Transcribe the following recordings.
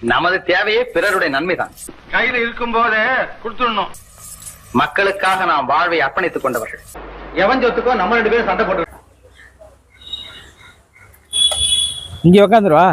நமது தேவையே பிறருடைய நன்மைதான். கையில இருக்கும் போதே கொடுத்துடணும். மக்களுக்காக நாம் வாழ்வை அர்ப்பணித்துக் கொண்டவர்கள். எவன் சொத்துக்கோ நம்ம ரெண்டு பேரும் சண்டை போட்டு இங்கே உக்காந்துருவா?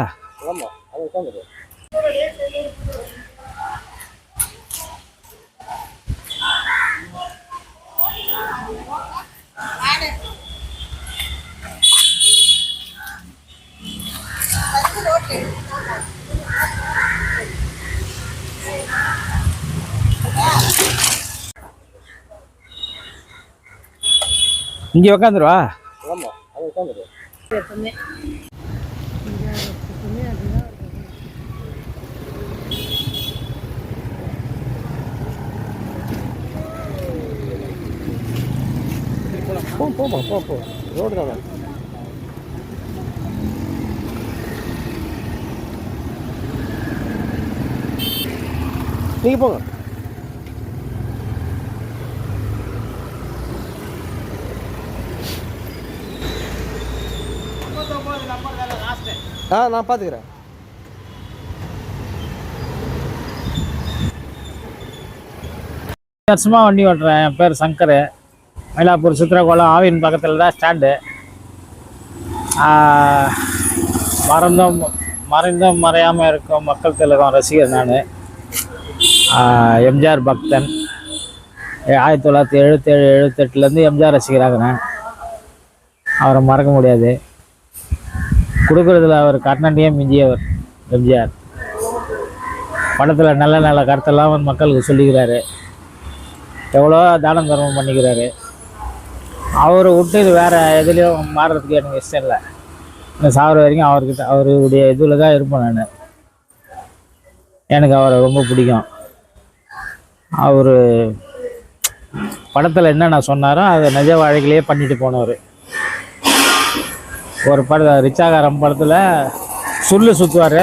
இங்கே உக்காந்துருவா? போமா போ போ ரோடு தானே நீங்க போங்க. ஆ நான் பார்த்துக்கிறேன் வருஷமாக வண்டி ஓட்டுறேன். என் பேர் சங்கர். மயிலாப்பூர் சித்திரகோளம் ஆவின் பக்கத்தில் தான் ஸ்டாண்டு மறந்தும் மறைந்தும் மறையாமல் இருக்கும் மக்கள் திலகம் ரசிகர் நான். எம்ஜிஆர் பக்தன். ஏ- ஆயிரத்தி தொள்ளாயிரத்தி எழுபத்தேழு எழுபத்தெட்டுலேருந்து எம்ஜிஆர் ரசிகராகிறேன் அவரை மறக்க முடியாது. கொடுக்குறதுல அவர் கர்நாடகையே மிஞ்சியவர் எம்ஜிஆர். படத்தில் நல்ல நல்ல கருத்தெல்லாம் மக்களுக்கு சொல்லிக்கிறாரு. எவ்வளோ தானம் தர்மம் பண்ணிக்கிறாரு. அவரை விட்டு வேறு எதுலேயும் மாறுறதுக்கு எனக்கு இஷ்டம் இல்லை. இந்த சாகிற வரைக்கும் அவர்கிட்ட அவருடைய இதில் தான் இருப்பேன் நான். எனக்கு அவரை ரொம்ப பிடிக்கும். அவர் படத்தில் என்னென்ன சொன்னாரோ அதை நிஜ வாழ்க்கையிலேயே பண்ணிட்டு போனவர். ஒரு படத்தில் ரிச்சாகாரம் படத்தில் சுருள் சுற்றுவார்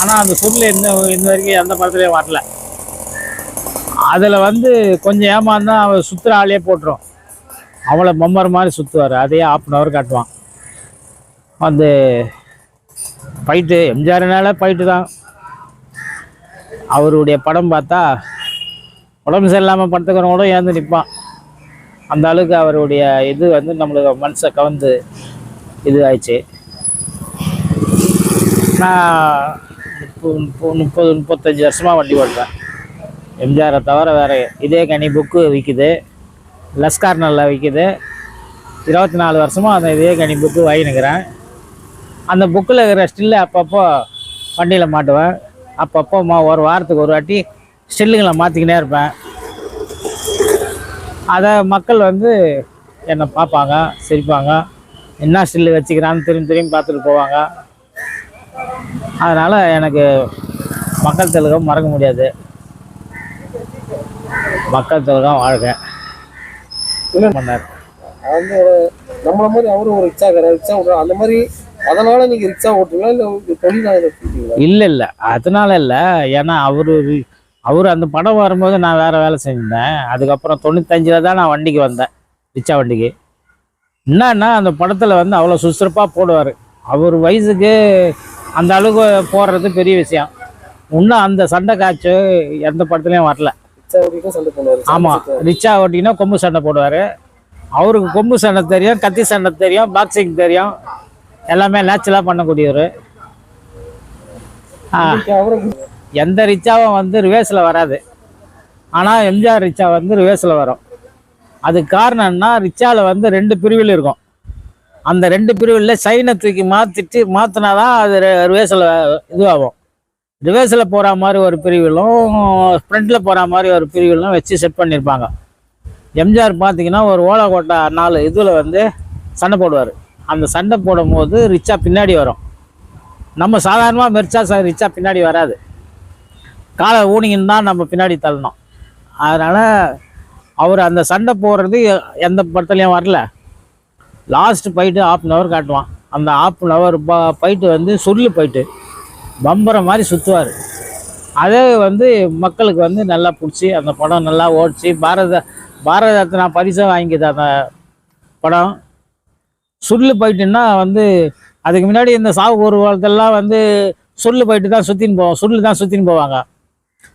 ஆனால் அந்த சுருள் இன்னும் இன்ன வரைக்கும் எந்த படத்துலையும் வரல. அதில் வந்து கொஞ்சம் ஏமாந்தான் அவன் சுற்றுற ஆளே போட்டுரும். அவளை மம்மர் மாதிரி சுற்றுவார் அதையே ஆஃப் அன் ஹவர் காட்டுவான். வந்து ஃபைட்டு எம்ஜிஆர்னால ஃபைட்டு தான். அவருடைய படம் பார்த்தா உடம்பு சரியில்லாமல் படத்துக்கிறவங்க ஏந்து நிற்பான் அந்த அளவுக்கு அவருடைய இது வந்து நம்மளுக்கு மனசை கவர்ந்து இது ஆயிடுச்சு. நான் முப்பது முப்பது முப்பது முப்பத்தஞ்சு வருஷமாக வண்டி ஓட்டுறேன். எம்ஜிஆரை தவிர வேறு இதே கனி புக்கு விற்கிது லஸ்கார் நல்லா விற்கிது இருபத்தி நாலு வருஷமாக அந்த இதே கனி புக்கு வாங்கினுக்கிறேன். அந்த புக்கில் இருக்கிற ஸ்டில்லு அப்பப்போ வண்டியில் மாட்டுவேன். அப்பப்போ மா ஒரு வாரத்துக்கு ஒரு வாட்டி ஸ்டில்லுங்களை மாற்றிக்கினே இருப்பேன். அதை மக்கள் வந்து என்னை பார்ப்பாங்க சிரிப்பாங்க. என்ன ஸ்டில்லு வச்சுக்கிறான்னு திரும்பி திரும்பி பார்த்துட்டு போவாங்க. அதனால் எனக்கு மக்கள் தெலுங்கம் மறக்க முடியாது. மக்கள் திலகம் வாழ்க. பண்ணார் வந்து நம்மள மாதிரி அவரும் ஒரு ரிக்ஷா ரிக்ஷா ஓட்டுறாரு. அந்த மாதிரி அதனால நீங்க ரிக்ஷா ஓட்டுறீங்களா? இல்ல தொழிலா? இல்லை இல்லை. அதனால இல்லை. ஏன்னா அவர் அவர் அந்த படம் வரும்போது நான் வேறு வேலை செஞ்சிருந்தேன். அதுக்கப்புறம் தொண்ணூத்தஞ்சில் தான் நான் வண்டிக்கு வந்தேன். ரிச்சா வண்டிக்கு. என்னன்னா அந்த படத்தில் வந்து அவ்வளோ சுறுசுறுப்பாக போடுவார். அவர் வயசுக்கு அந்த அளவுக்கு போடுறது பெரிய விஷயம். இன்னும் அந்த சண்டை காய்ச்சி எந்த படத்துலையும் வரல. ஆமாம் ரிச்சா ஓட்டினா கொம்பு சண்டை போடுவார். அவருக்கு கொம்பு சண்டை தெரியும் கத்தி சண்டை தெரியும் பாக்ஸிங் தெரியும். எல்லாமே நேச்சுரலாக பண்ணக்கூடியவர். எந்த ரிச்சாவும் வந்து ரிவேர்ஸில் வராது. ஆனால் எம்ஜிஆர் ரிச்சா வந்து ரிவேர்ஸில் வரும். அதுக்கு காரணம்னா ரிச்சாவில் வந்து ரெண்டு பிரிவில் இருக்கும். அந்த ரெண்டு பிரிவில் சைனை தூக்கி மாற்றிட்டு மாற்றினா தான் அது ரிவேர்ஸில் இதுவாகும். ரிவர்ஸில் போகிற மாதிரி ஒரு பிரிவிலும் ஃப்ரண்ட்டில் போகிற மாதிரி ஒரு பிரிவிலும் வச்சு செட் பண்ணியிருப்பாங்க எம்ஜிஆர் பார்த்தீங்கன்னா ஒரு ஓலக்கோட்டை நாலு இதில் வந்து சண்டை போடுவார். அந்த சண்டை போடும்போது ரிச்சா பின்னாடி வரும். நம்ம சாதாரணமாக மெரிச்சா ச- ரிச்சா பின்னாடி வராது. காலை ஊனிங்கன்னு தான் நம்ம பின்னாடி தள்ளணும். அதனால் அவர் அந்த சண்டை போடுறது எந்த படத்துலையும் வரல. Last fight half an hour காட்டுவான். அந்த ஆஃப் அன் ஹவர் போயிட்டு வந்து சுருள் போயிட்டு பம்பரம் மாதிரி சுற்றுவார் அதே வந்து மக்களுக்கு வந்து நல்லா பிடிச்சி அந்த படம் நல்லா ஓடிச்சு. பாரத பாரத ரத்னா பரிசாக வாங்கிது அந்த படம். சுருள் போயிட்டுன்னா வந்து அதுக்கு முன்னாடி இந்த சாவு ஒரு காலத்தெல்லாம் வந்து சுருள் போயிட்டு தான் சுற்றின்னு போவோம் சுருள் தான் சுற்றின்னு போவாங்க.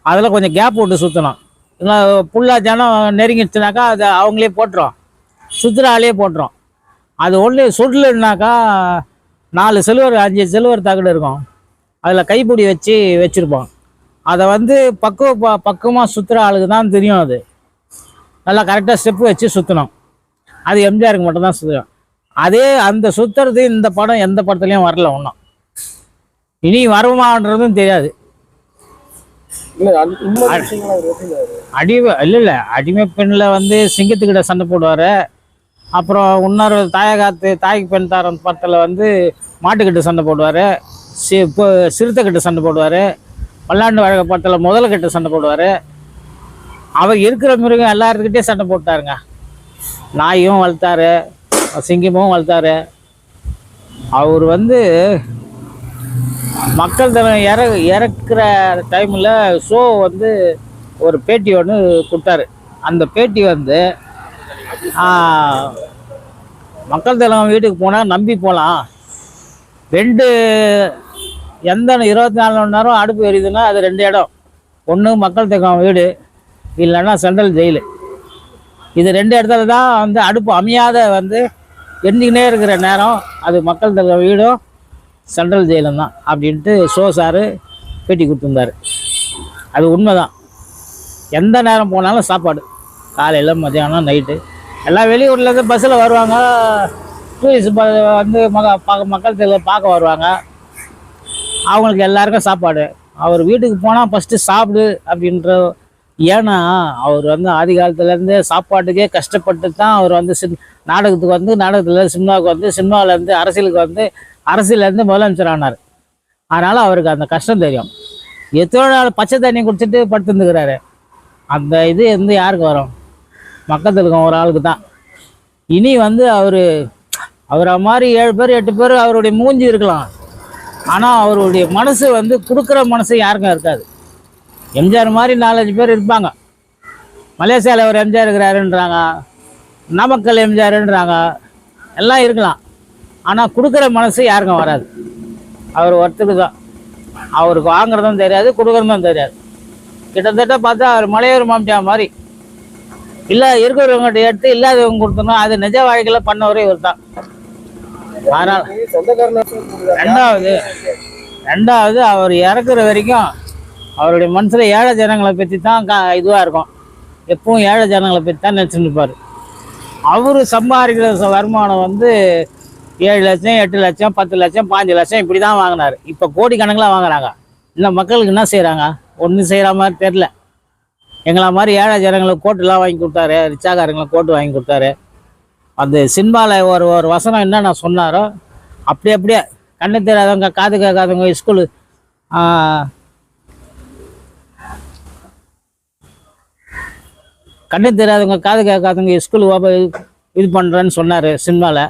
அதில் கொஞ்சம் கேப் விட்டு சுற்றணும் இல்லை ஃபுல்லாக ஜனம் நெருங்கிடுச்சுனாக்கா அதை அவங்களே போட்டுரும். சுற்றுற ஆளே போட்டுரும். அது ஒன்று சுருள்னாக்கா நாலு சில்வர் அஞ்சு சில்வர் தகடு இருக்கும். அதில் கைப்பிடி வச்சு வச்சுருப்போம் அதை வந்து பக்குவ ப பக்குவமாக சுற்றுற ஆளுக்கு தான் தெரியும் அது. நல்லா கரெக்டாக ஸ்டெப்பு வச்சு சுற்றணும் அது எம்ஜிஆருக்கு மட்டும்தான் சுற்றும் அதே அந்த சுற்றுறது இந்த படம் எந்த படத்துலையும் வரல ஒன்றும் இனி வருமான்றதும் தெரியாது? அடிமை இல்லை இல்லை. அடிமை பெண்ணில் வந்து சிங்கத்துக்கிட்ட சண்டை போடுவார். அப்புறம் இன்னொரு தாயகாத்து தாய்க்கு பெண் தாரம் படத்தில் வந்து மாட்டுக்கிட்ட சண்டை போடுவார். சி இப்போ சிறுத்தைக்கிட்ட சண்டை போடுவார். பல்லாண்டு வழக்க படத்தில் முதல்கிட்ட சண்டை போடுவார். அவர் இருக்கிற மிருகம் எல்லாருக்கிட்டே சண்டை போட்டாருங்க. நாயும் வளர்த்தாரு சிங்கமும் வளர்த்தாரு. அவர் வந்து மக்கள் தரம் இற இறக்குற டைமில் ஷோ வந்து ஒரு பேட்டி ஒன்று கொடுத்தாரு. அந்த பேட்டி வந்து மக்கள் தலைவன் வீட்டுக்கு போனால் நம்பி போகலாம் ரெண்டு எந்த இருபத்தி நாலு மணி நேரம் அடுப்பு எரியுதுன்னா அது ரெண்டு இடம். ஒன்று மக்கள் தக்கம் வீடு இல்லைன்னா சென்ட்ரல் ஜெயிலு இது ரெண்டு இடத்துல தான் வந்து அடுப்பு அமையாத வந்து எண்ணிக்கினே இருக்கிற நேரம் அது மக்கள் தக்கம் வீடும் சென்ட்ரல் ஜெயிலும் தான் அப்படின்ட்டு ஷோ சாரு பேட்டி கொடுத்துருந்தாரு. அது உண்மைதான். எந்த நேரம் போனாலும் சாப்பாடு. காலையில் மத்தியானம் நைட்டு எல்லாம் வெளியூர்லேருந்து பஸ்ஸில் வருவாங்க. டூரிஸ்ட் ப வந்து மக பார்க்க மக்கள் தெரியல பார்க்க வருவாங்க. அவங்களுக்கு எல்லாருக்கும் சாப்பாடு. அவர் வீட்டுக்கு போனால் ஃபஸ்ட்டு சாப்பிடு அப்படின்ற ஏன்னா அவர் வந்து ஆதி காலத்துலேருந்தே சாப்பாட்டுக்கே கஷ்டப்பட்டு தான் அவர் வந்து சின் நாடகத்துக்கு வந்து நாடகத்தில் சினிமாவுக்கு வந்து சினிமாவிலேருந்து அரசியலுக்கு வந்து அரசியலேருந்து முதலமைச்சர் ஆனார். அதனால் அவருக்கு அந்த கஷ்டம் தெரியும். எத்தனை நாள் பச்சை தண்ணி குடிச்சிட்டு படுத்துருந்துக்கிறாரு அந்த இது வந்து யாருக்கு வரும்? மக்கள் இருக்கும் ஒரு ஆளுக்கு தான். இனி வந்து அவர் அவரை மாதிரி ஏழு பேர் எட்டு பேர் அவருடைய மூஞ்சி இருக்கலாம். ஆனால் அவருடைய மனசு வந்து கொடுக்குற மனசு யாருக்கும் இருக்காது. எம்ஜிஆர் மாதிரி நாலஞ்சு பேர் இருப்பாங்க. மலேசியாவில் ஒரு எம்ஜிஆர் இருக்கிறாருன்றாங்க. நாமக்கல் எம்ஜிஆருன்றாங்க. எல்லாம் இருக்கலாம். ஆனால் கொடுக்குற மனசு யாருக்கும் வராது. அவர் ஒருத்தருக்கு தான். அவருக்கு வாங்குறதும் தெரியாது கொடுக்குறதும் தெரியாது. கிட்டத்தட்ட பார்த்தா அவர் மலையூர் மாமியா மாதிரி. இல்லை இருக்கிறவங்ககிட்ட எடுத்து இல்லாதவங்க கொடுத்தோம்னா அது நிஜ வாழ்க்கையில் பண்ணவரே இவர் தான் அதனால் ரெண்டாவது ரெண்டாவது அவர் இறக்குற வரைக்கும் அவருடைய மனசில் ஏழை ஜனங்களை பற்றி தான் கா இதுவாக இருக்கும். எப்பவும் ஏழை ஜனங்களை பற்றி தான் நினச்சிட்டு இருப்பார். அவர் சம்பாதிக்கிற வருமானம் வந்து ஏழு லட்சம் எட்டு லட்சம் பத்து லட்சம் பாஞ்சு லட்சம் இப்படி தான் வாங்கினார். இப்போ கோடிக்கணக்கில் வாங்குறாங்க. இன்னும் மக்களுக்கு என்ன செய்கிறாங்க ஒன்றும் செய்கிற மாதிரி தெரில எங்களை மாதிரி ஏழை ஜனங்களுக்கு கோட்டுலாம் வாங்கி கொடுத்தாரு ரிச்சாக்காரங்களை கோட்டு வாங்கி கொடுத்தாரு. அந்த சினிமாவில் ஒரு ஒரு வசனம் என்னென்ன சொன்னாரோ அப்படி அப்படியே கண்ணு தெரியாதவங்க காது கேட்காதவங்க ஸ்கூலு கண்ணு தெரியாதவங்க காது கேட்காதவங்க ஸ்கூல் இது பண்ணுறேன்னு சொன்னார் சினிமாவில்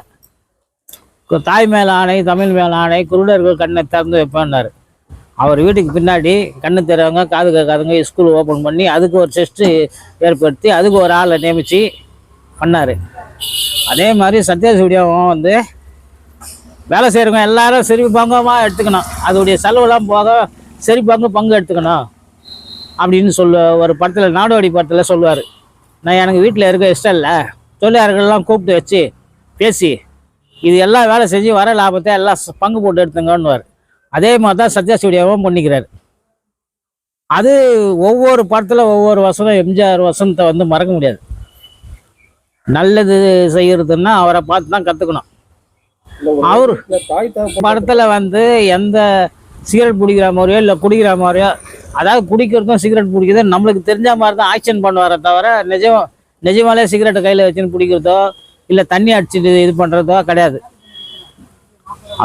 தாய் மேல ஆணை தமிழ் மேல ஆணை குருடர்கள் கண்ணை திறந்து வைப்பேன்னாரு. அவர் வீட்டுக்கு பின்னாடி கண்ணு தெரியாதவங்க காது கேட்காதவங்க ஸ்கூல் ஓப்பன் பண்ணி அதுக்கு ஒரு டெஸ்ட்டு ஏற்படுத்தி அதுக்கு ஒரு ஆளை நியமித்து பண்ணார். அதே மாதிரி சத்யசூடியாவும் வந்து வேலை செய்கிறவங்க எல்லாரும் சரி பங்கமாக எடுத்துக்கணும். அதோடைய செலவுலாம் போக சரி பங்கு பங்கு எடுத்துக்கணும் அப்படின்னு சொல்ல ஒரு படத்தில் நாடோடி படத்தில் சொல்லுவார். நான் எனக்கு வீட்டில் இருக்க இஷ்டம் இல்லை. தொழிலாளர்கள்லாம் கூப்பிட்டு வச்சு பேசி இது எல்லாம் வேலை செஞ்சு வர லாபத்தை எல்லாம் பங்கு போட்டு எடுத்துங்கன்னுவார். அதே மாதிரி தான் சத்யா ஸ்டுடியோவும் பண்ணிக்கிறார். அது ஒவ்வொரு படத்தில் ஒவ்வொரு வசனம் எம்ஜிஆர் வசனத்தை வந்து மறக்க முடியாது. நல்லது செய்யறதுன்னா அவரை பார்த்து தான் கற்றுக்கணும் அவர் படத்தில் வந்து எந்த சிகரெட் பிடிக்கிற மாதிரியோ இல்லை குடிக்கிற மாதிரியோ அதாவது குடிக்கிறதும் சிகரெட் பிடிக்கிறதும் நம்மளுக்கு தெரிஞ்ச மாதிரி தான் ஆக்ஷன் பண்ணுவாரே தவிர நிஜம் நிஜமாலே சிகரெட்டை கையில் வச்சுன்னு பிடிக்கிறதோ இல்லை தண்ணி அடிச்சுட்டு இது பண்ணுறதோ கிடையாது.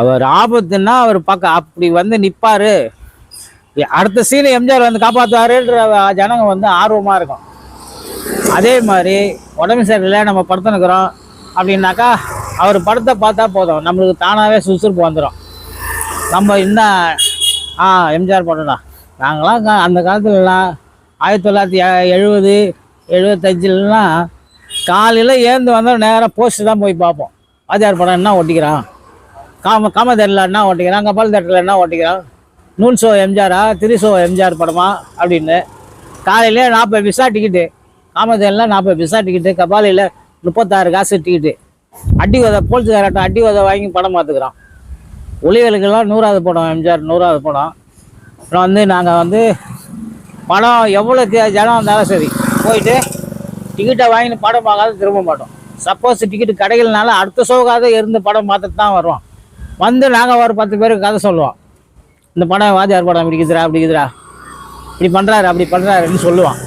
அவர் ஆபத்துன்னா அவர் பார்க்க அப்படி வந்து நிற்பாரு அடுத்த சீனை எம்ஜிஆர் வந்து காப்பாற்றுவாருன்ற ஜனங்க வந்து ஆர்வமாக இருக்கும். அதே மாதிரி உடம்பு சரியில்லை நம்ம படுத்துனுக்குறோம் அப்படின்னாக்கா அவர் படத்தை பார்த்தா போதும். நம்மளுக்கு தானாகவே சுறுசுறுப்பு வந்துடும் நம்ம என்ன ஆ எம்ஜிஆர் படம்டா. நாங்களாம் கா- அந்த காலத்துலலாம் ஆயிரத்தி தொள்ளாயிரத்தி எழுபது எழுபத்தஞ்சிலலாம் காலையில் ஏந்து வந்தால் நேராக போஸ்ட்டு தான் போய் பார்ப்போம். வாத்தியார் படம் என்ன ஒட்டிக்கிறான் காம காம காமதேரில் என்ன ஓட்டிக்கிறான்? கபால் தேட்டரில் என்ன ஓட்டிக்கிறான்? நூல் ஷோ எம்ஜிஆரா திரி ஷோ எம்ஜிஆர் படமா அப்படின்னு. காலையிலே நாற்பது விசா டிக்கெட்டு காமதேரில் நாற்பது பைசா டிக்கெட்டு கபாலியில் முப்பத்தாறு காசு டிக்கெட்டு அடி உதை போலீஸ்காரட்டம் அடி உதை வாங்கி படம் பார்த்துக்குறோம் ஒளிகளுக்கெல்லாம் நூறாவது படம் எம்ஜிஆர் நூறாவது படம். அப்புறம் வந்து நாங்கள் வந்து படம் எவ்வளோ ஜனம் இருந்தாலும் சரி போயிட்டு டிக்கெட்டை வாங்கிட்டு படம் பார்க்காத திரும்ப மாட்டோம். சப்போஸ் டிக்கெட் கிடைக்கலனால அடுத்த ஷோக்காக இருந்து படம் பார்த்துட்டு தான் வருவோம். வந்து நாங்கள் ஒரு பத்து பேருக்கு கதை சொல்லுவோம். இந்த படம் வாத்தியார் படம் இப்படி இருக்குதுடா அப்படி இருக்குதுடா இப்படி பண்ணுறாரு அப்படி பண்ணுறாருன்னு சொல்லுவான்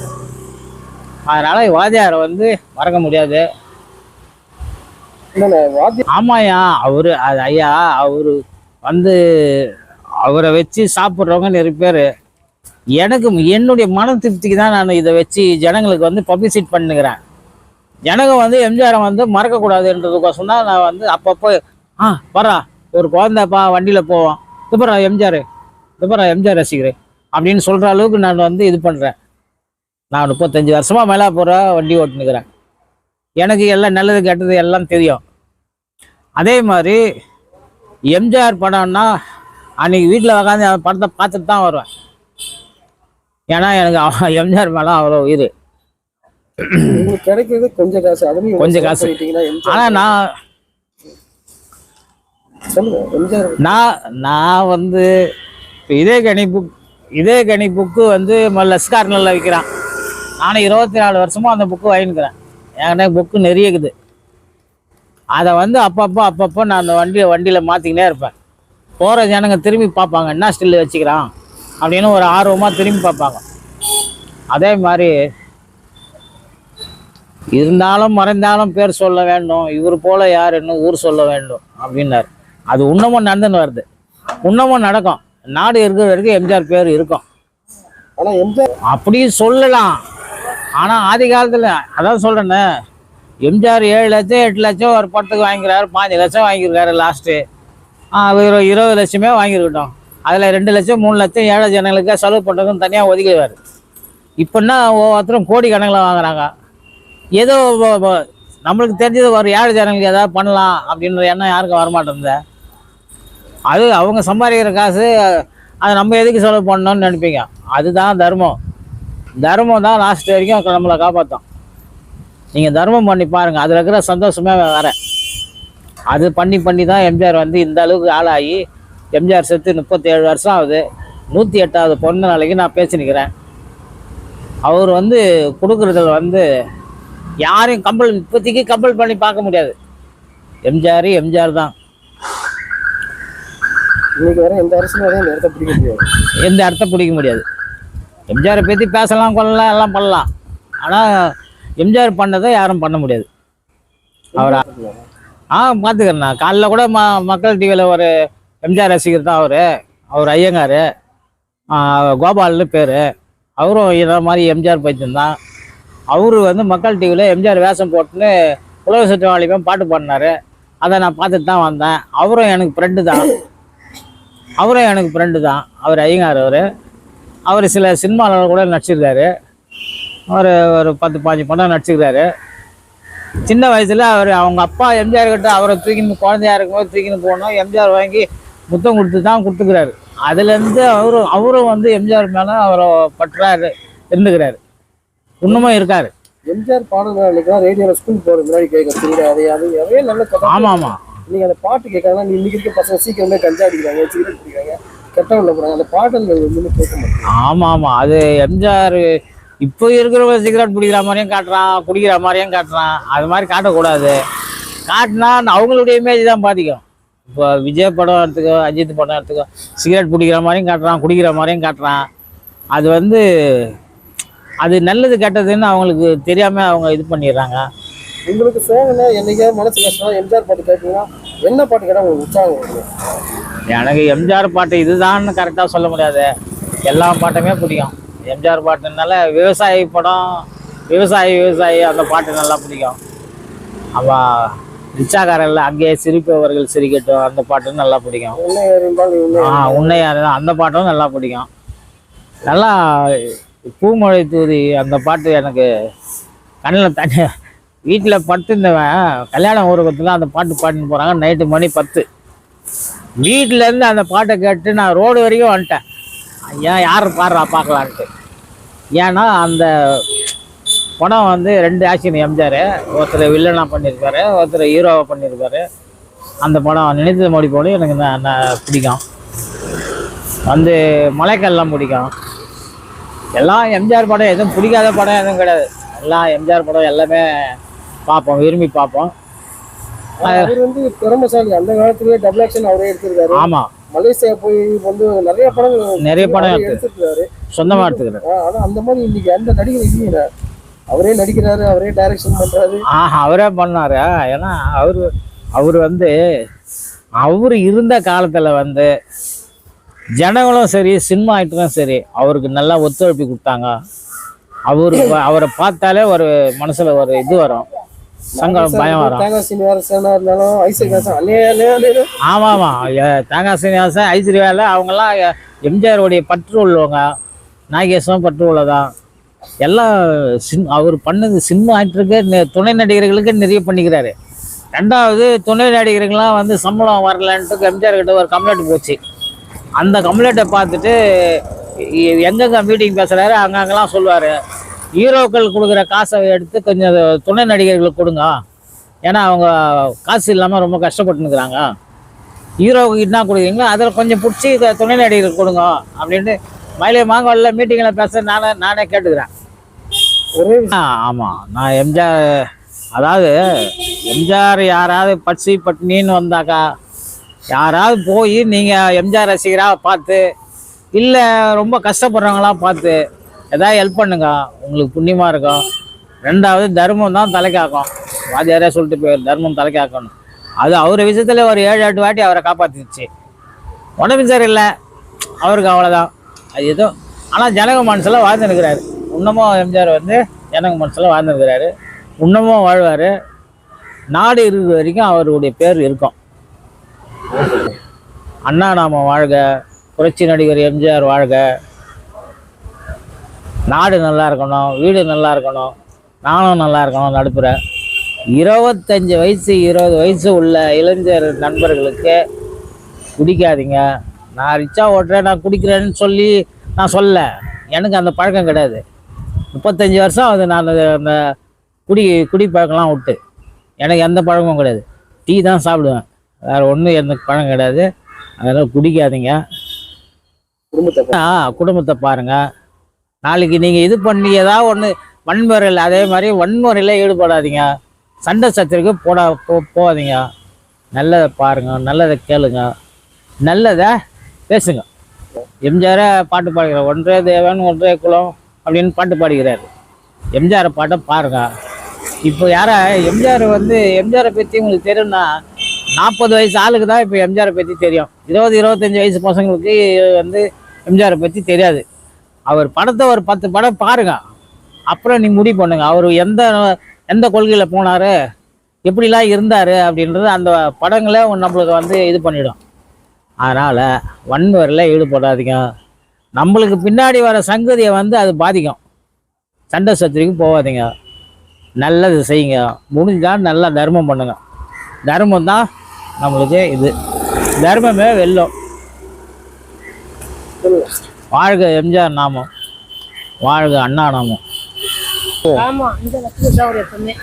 அதனால் வாத்தியாரை வந்து மறக்க முடியாது. ஆமாயா அவரு அது ஐயா அவரு வந்து அவரை வச்சு சாப்பிட்றவங்க நிறைய பேர். எனக்கு என்னுடைய மன திருப்திக்கு தான் நான் இதை வச்சு ஜனங்களுக்கு வந்து பப்ளிசிட் பண்ணுகிறேன். ஜனங்க வந்து எம்ஜிஆரை வந்து மறக்கக்கூடாதுன்றதுக்கோசம் தான் நான் வந்து அப்பப்போ ஆ வரா ஒரு குழந்தைப்பா வண்டியில் போவோம் இதுப்பறா எம்ஜிஆர். இதுப்பறா எம்ஜிஆர் ரசிகர். அப்படின்னு சொல்கிற அளவுக்கு நான் வந்து இது பண்ணுறேன் நான் முப்பத்தஞ்சு வருஷமாக மேலே போகிற வண்டி ஓட்டுனுக்கிறேன். எனக்கு எல்லாம் நல்லது கெட்டது எல்லாம் தெரியும். அதே மாதிரி எம்ஜிஆர் படம்னா அன்னைக்கு வீட்டில் உட்காந்து அந்த படத்தை பார்த்துட்டு தான் வருவேன். ஏன்னா எனக்கு எம்ஜிஆர் மேலே அவ்வளோ உயிர். கிடைக்கிறது கொஞ்சம் காசு கொஞ்சம் காசு. ஆனால் நான் நான் நான் வந்து இதே கணி புக் இதே கணி புக்கு வந்து லெஸ் கார்னரில் விற்கிறான் நானும் இருபத்தி நாலு வருஷமாக அந்த புக்கு வாங்கிக்கிறேன் என்கிட்ட புக்கு நிறைய இருக்குது அதை வந்து அப்பப்போ அப்பப்போ நான் அந்த வண்டியை வண்டியில் மாற்றிக்கினே இருப்பேன். போகிற ஜனங்க திரும்பி பார்ப்பாங்க என்ன ஸ்டில் வச்சுக்கிறான்? அப்படின்னு ஒரு ஆர்வமாக திரும்பி பார்ப்பாங்க. அதே மாதிரி இருந்தாலும் மறைந்தாலும் பேர் சொல்ல வேண்டும். இவர் போல யார் என்ன ஊர் சொல்ல வேண்டும். அப்படின்னாரு. அது இன்னமும் நடந்துன்னு வருது. இன்னமும் நடக்கும். நாடு இருக்கிற வரைக்கும் எம்ஜிஆர் பேர் இருக்கும். ஆனா எம்ஜிஆர் அப்படி சொல்லலாம். ஆனால் ஆதி காலத்தில் அதான் சொல்கிறேனே எம்ஜிஆர் ஏழு லட்சம் எட்டு லட்சம் ஒரு படத்துக்கு வாங்கிக்கிறாரு பாஞ்சு லட்சம் வாங்கியிருக்காரு லாஸ்ட்டு ஒரு இருபது லட்சமே வாங்கியிருக்கட்டும். அதில் ரெண்டு லட்சம் மூணு லட்சம் ஏழை ஜனங்களுக்கு செலவு பண்ணுறதுன்னு தனியாக ஒதுக்கிடுவார். இப்போன்னா ஒவ்வொருத்தரும் கோடி கணக்கில் வாங்குறாங்க. ஏதோ நம்மளுக்கு தெரிஞ்சது ஒரு ஏழை ஜனங்களுக்கு ஏதாவது பண்ணலாம் அப்படின்ற எண்ணம் யாருக்கும் வரமாட்டேங்குது. அது அவங்க சம்பாதிக்கிற காசு அதை நம்ம எதுக்கு செலவு பண்ணணும்னு நினைப்பீங்க. அதுதான் தர்மம். தர்மம் தான் லாஸ்ட் வரைக்கும் நம்மளை காப்பாற்றும் நீங்கள் தர்மம் பண்ணி பாருங்கள் அதில் இருக்கிற சந்தோஷமே வேற. அது பண்ணி பண்ணி தான் எம்ஜிஆர் வந்து இந்த அளவுக்கு ஆளாகி எம்ஜிஆர் செத்து முப்பத்தேழு வருஷம் ஆகுது. நூற்றி எட்டாவது பொண்ணு நாளைக்கு நான் பேசி நிற்கிறேன் அவர் வந்து கொடுக்குறதுல வந்து யாரையும் கம்பல் இப்போதைக்கு கம்பல் பண்ணி பார்க்க முடியாது. எம்ஜிஆர் எம்ஜிஆர் தான். இன்னைக்கு வரை எந்த முடியாது. எந்த அர்த்தம் பிடிக்க முடியாது. எம்ஜிஆரை பற்றி பேசலாம் கொள்ளலாம் எல்லாம் பண்ணலாம். ஆனால் எம்ஜிஆர் பண்ணதை யாரும் பண்ண முடியாது. அவர்? ஆ பார்த்துக்கிறேண்ணா காலைல கூட ம மக்கள் டிவியில் ஒரு எம்ஜிஆர் ரசிகர் தான் அவர். அவர் ஐயங்கார். கோபால்னு பேர். அவரும் இதை மாதிரி எம்ஜிஆர் பைத்தியம்தான். அவர் அவரு வந்து மக்கள் டிவியில் எம்ஜிஆர் வேஷம் போட்டுன்னு உலக சுற்றவாளிப்பம் பாட்டு பாடினாரு. அதை நான் பார்த்துட்டு தான் வந்தேன். அவரும் எனக்கு ஃப்ரெண்டு தான். அவரும் எனக்கு ஃப்ரெண்டு தான். அவர் ஐயங்கார் அவர். அவர் சில சினிமாவில் கூட நடிச்சிருக்காரு. ஒரு ஒரு பத்து பாஞ்சு படம் நடிச்சிருக்காரு. சின்ன வயசில் அவர் அவங்க அப்பா எம்ஜிஆர் கிட்ட அவரை தூக்கின்னு குழந்தையா இருக்கும்போது தூக்கின்னு போனோம் எம்ஜிஆர் வாங்கி முத்தம் கொடுத்து தான் கொடுத்துக்கிறாரு. அதுலேருந்து அவரும் அவரும் வந்து எம்ஜிஆர் மேலே அவரை பற்றாரு இருந்துக்கிறாரு. இன்னமும் இருக்காரு. எம்ஜிஆர் பாடல் அன்னைக்கு ரேடியோல ஸ்கூல் போற முன்னாடி கேட்க அது அது நல்ல ஆமாம் ஆமாம் இன்னைக்கு அந்த பாட்டு கேட்கறாங்கன்னா இன்னைக்கு இருக்க பசங்க சீக்கிரமே கஞ்சா அடிக்கிறாங்க சிகரெட் குடிக்கிறாங்க கெட்டவங்கள போறாங்க அந்த பாடல் ஒன்றுமே கேட்க மாட்டேங்க ஆமாம் ஆமாம் அது எம்ஜிஆர் இப்போ இருக்கிறவங்க சிகரெட் பிடிக்கிற மாதிரியும் காட்டுறான் குடிக்கிற மாதிரியும் காட்டுறான். அது மாதிரி காட்டக்கூடாது. காட்டினா அவங்களுடைய இமேஜ் தான் பாதிக்கும். இப்போ விஜய் படம் எடுத்துக்கோ அஜித் படம் எடுத்துக்கோ சிகரெட் பிடிக்கிற மாதிரியும் காட்டுறான் குடிக்கிற மாதிரியும் காட்டுறான். அது வந்து அது நல்லது கெட்டதுன்னு அவங்களுக்கு தெரியாமல் அவங்க இது பண்ணிடுறாங்க. உங்களுக்கு சோகனா என்னைக்காவது மனசு கஷ்டம் எம்ஜிஆர் பாட்டு கேட்டீங்கன்னா என்ன பாட்டு கேட்டா உங்களுக்கு உற்சாகம் எனக்கு எம்ஜிஆர் பாட்டு இதுதான்னு கரெக்டாக சொல்ல முடியாது. எல்லா பாட்டுமே பிடிக்கும். எம்ஜிஆர் பாட்டுனால விவசாயி படம் விவசாயி விவசாயி அந்த பாட்டு நல்லா பிடிக்கும். அவ ரிச்சாக்காரல்ல அங்கேயே சிரிப்பவர்கள் சிரிக்கட்டும் அந்த பாட்டும் நல்லா பிடிக்கும். ஆ உன்னையார் அந்த பாட்டும் நல்லா பிடிக்கும். நல்லா பூமழை தூதி அந்த பாட்டு எனக்கு கண்ணில் தண்ணி வீட்டில் படுத்துருந்தவன் கல்யாண ஊரகத்தில் அந்த பாட்டு பாடின்னு போகிறாங்க நைட்டு மணி பத்து. வீட்டிலேருந்து அந்த பாட்டை கேட்டு நான் ரோடு வரைக்கும் வந்துட்டேன். ஏன் யார் பாடுறா பார்க்கலான்ட்டு. ஏன்னா அந்த படம் வந்து ரெண்டு ஆக்ஷன் எம்ஜிஆர் ஒருத்தர் வில்லனாக பண்ணியிருக்காரு ஒருத்தர் ஹீரோவாக பண்ணியிருக்காரு அந்த படம் நினைத்தது மோடி போல எனக்கு நான் பிடிக்கும். வந்து மலைக்கல்லாம் பிடிக்கும். எல்லாம் எம்ஜிஆர் படம் எதுவும் பிடிக்காத படம் எதுவும் கிடையாது. எல்லாம் எம்ஜிஆர் படம் எல்லாமே பார்ப்போம் விரும்பி பார்ப்போம். அவர் வந்து திறமைசாலி. அந்த காலத்திலேயே டபுள் ஆக்ஷன் அவரே எடுத்திருக்காரு. ஆமாம் மலேசியா போய் வந்து நிறைய படங்கள் நிறைய படம் எடுத்திருக்காரு. சொந்தமாக எடுத்துக்கிறேன் ஆ, ஆனா அந்த மாதிரி இன்னைக்கு அந்த நடிகர் இல்லையே அவரே நடிக்கிறாரு அவரே டைரக்ஷன் பண்றாரு. ஆஹா அவரே பண்ணாரு? ஏன்னா அவர் அவர் வந்து அவர் இருந்த காலத்தில் வந்து ஜனங்களும் சரி சினிமா ஆக்டரும் சரி அவருக்கு நல்லா ஒத்துழைப்பு கொடுத்தாங்க. அவரு அவரை பார்த்தாலே ஒரு மனசுல ஒரு இது வரும். சங்கடம் பயம் வரும். தேங்காய் சீனிவாசனா இருந்தாலும் ஆமாம் ஆமாம் தேங்காய் சீனிவாசன் ஐஸ்வர்யாவில் அவங்கெல்லாம் எம்ஜிஆர் உடைய பற்று உள்ளவங்க. நாகேஸ்வரம் பற்று உள்ளதான். எல்லாம் சின் அவர் பண்ணது சினிமா ஆக்டருக்கு துணை நடிகர்களுக்கு நிறைய பண்ணிக்கிறாரு. ரெண்டாவது துணை நடிகர்கள்லாம் வந்து சம்பளம் வரலன்ட்டு எம்ஜிஆர் கிட்ட ஒரு கம்ப்ளைண்ட் போச்சு. அந்த கம்ப்ளைண்ட்டை பார்த்துட்டு எங்கெங்க மீட்டிங் பேசுகிறாரு அங்கங்கெல்லாம் சொல்லுவார். ஹீரோக்கள் கொடுக்குற காசை எடுத்து கொஞ்சம் துணை நடிகர்களுக்கு கொடுங்க. ஏன்னா அவங்க காசு இல்லாமல் ரொம்ப கஷ்டப்பட்டுனுக்குறாங்க ஹீரோவுக்கு என்ன கொடுக்குறீங்களோ? அதில் கொஞ்சம் பிடிச்சி துணை நடிகர்களுக்கு கொடுங்க அப்படின்ட்டு மயிலை மாங்கோலில் மீட்டிங்கில் பேச நானே நானே கேட்டுக்கிறேன். ஒரே ஆமாம் நான் எம்ஜிஆர் அதாவது எம்ஜிஆர் யாராவது பட்சி பட்னின்னு வந்தாக்கா யாராவது போய் நீங்கள் எம்ஜிஆர் ரசிகராக பார்த்து இல்லை ரொம்ப கஷ்டப்படுறவங்களாம் பார்த்து ஏதாவது ஹெல்ப் பண்ணுங்க. உங்களுக்கு புண்ணியமாக இருக்கும். ரெண்டாவது தர்மம் தான் தலைக்காக்கும். வாத்தியாரே சொல்லிட்டு போய் தர்மம் தலைக்காக்கணும். அது அவர் விஷயத்தில் ஒரு ஏழு எட்டு வாட்டி அவரை காப்பாற்றிச்சு உடம்பு சரியில்லை. அவருக்கு அவ்வளோதான் அது ஏதோ ஆனால் ஜனக மனசில் வாழ்ந்துருக்கிறாரு இன்னமும் எம்ஜிஆர் வந்து ஜனக மனசில் வாழ்ந்துருக்கிறாரு இன்னமும் வாழ்வார். நாடு இருக்கிற வரைக்கும் அவருடைய பேர் இருக்கும். அண்ணா நாம வாழ்க. புரட்சி நடிகர் எம்ஜிஆர் வாழ்க. நாடு நல்லா இருக்கணும் வீடு நல்லா இருக்கணும் நானும் நல்லா இருக்கணும் நடுப்புற. இருபத்தஞ்சி வயசு இருபது வயசு உள்ள இளைஞர் நண்பர்களுக்கு குடிக்காதீங்க. நான் ரிச்சா ஓட்டுறேன் நான் குடிக்கிறேன்னு சொல்லி நான் சொல்ல. எனக்கு அந்த பழக்கம் கிடையாது. முப்பத்தஞ்சு வருஷம் அது நான் அந்த குடி குடி பழக்கம்லாம் விட்டு. எனக்கு எந்த பழக்கமும் கிடையாது. டீ தான் சாப்பிடுவேன். வேறு ஒன்றும் எனக்கு பழக்கம் கிடையாது. அதனால் குடிக்காதீங்க. குடும்பத்தை ஆ குடும்பத்தை பாருங்கள் நாளைக்கு நீங்கள் இது பண்ணி ஏதாவது ஒன்று வன்முறையில் அதே மாதிரி வன்முறையில் ஈடுபடாதீங்க. சண்டை சச்சரவுக்கு போடா போ போகாதீங்க. நல்லதை பாருங்கள் நல்லதை கேளுங்க. நல்லதை பேசுங்க. எம்ஜிஆரை பாட்டு பாடுகிறார் ஒன்றே தேவன் ஒன்றே குலம் அப்படின்னு பாட்டு பாடுகிறார். எம்ஜிஆர் பாட்டை பாருங்க. இப்போ யாரா எம்ஜிஆர் வந்து எம்ஜிஆரை பற்றி உங்களுக்கு தெரியும்னா நாற்பது வயசு ஆளுக்கு தான் இப்போ எம்ஜிஆரை பற்றி தெரியும். இருபது இருபத்தஞ்சி வயசு பசங்களுக்கு வந்து எம்ஜிஆரை பற்றி தெரியாது. அவர் படத்தை ஒரு பத்து படம் பாருங்க. அப்புறம் நீ முடிவு பண்ணுங்க. அவர் எந்த எந்த கொள்கையில் போனார் எப்படிலாம் இருந்தார் அப்படின்றது அந்த படங்களே நம்மளுக்கு வந்து இது பண்ணிடும். அதனால் வன்முறையில் ஈடுபடாதீங்க. நம்மளுக்கு பின்னாடி வர சங்கதியை வந்து அது பாதிக்கும். சண்டை சத்திரிக்கு போகாதீங்க. நல்லது செய்யுங்க. முடிஞ்சால் நல்லா தர்மம் பண்ணுங்க. தர்மம் தான் நம்மளுக்கு இது. தர்மமே வெல்லும். வாழ்க எம்ஜிஆர் நாமம். வாழ்க அண்ணா நாமம். ஆமா இந்த லட்சுமி சாவர் எப்பவுமே.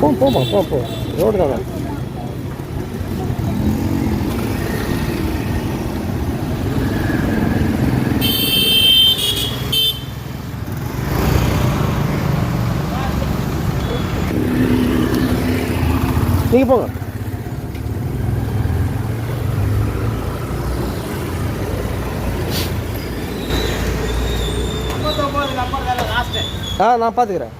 போ போமா போ போ. ரோடு தானே. நீங்க போங்க. ஆ நான் பார்த்துக்கிறேன்